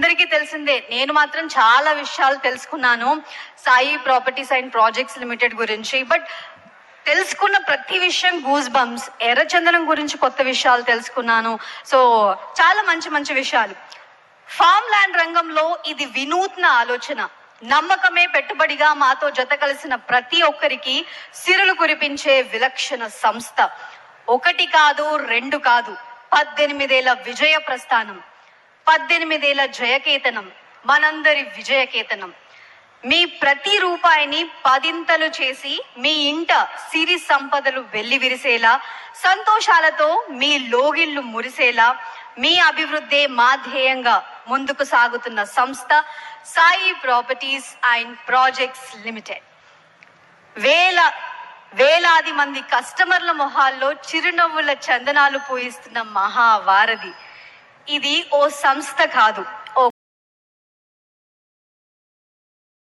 అందరికీ తెలిసిందే నేను మాత్రం చాలా విషయాలు తెలుసుకున్నాను. Sai Properties and Projects Limited గురించి. బట్ తెలుసుకున్న ప్రతి విషయం గూస్ బంప్స్ ఎర్రచందనం గురించి కొత్త విషయాలు తెలుసుకున్నాను. సో చాలా మంచి మంచి విషయాలు. ఫామ్ ల్యాండ్ రంగంలో ఇది వినూత్న ఆలోచన. నమ్మకమే పెట్టుబడిగా మాతో జత కలిసిన ప్రతి ఒక్కరికి సిరులు కురిపించే విలక్షణ సంస్థ. ఒకటి కాదు రెండు కాదు పద్దెనిమిదేళ్ళ విజయ ప్రస్థానం. పద్దెనిమిదేళ్ళ జయకేతనం మనందరి విజయకేతనం. మీ ప్రతి రూపాయిని పదింతలు చేసి మీ ఇంట సిరి సంపదలు వెళ్ళి విరిసేలా సంతోషాలతో మీ లోగిళ్ళు మురిసేలా మీ అభివృద్ధే మా ధ్యేయంగా ముందుకు సాగుతున్న సంస్థ Sai Properties and Projects Limited. వేల వేలాది మంది కస్టమర్ల మొహాల్లో చిరునవ్వుల చందనాలు పూయిస్తున్న మహావారధి ఇది ఓ సంస్థ కాదు ఓ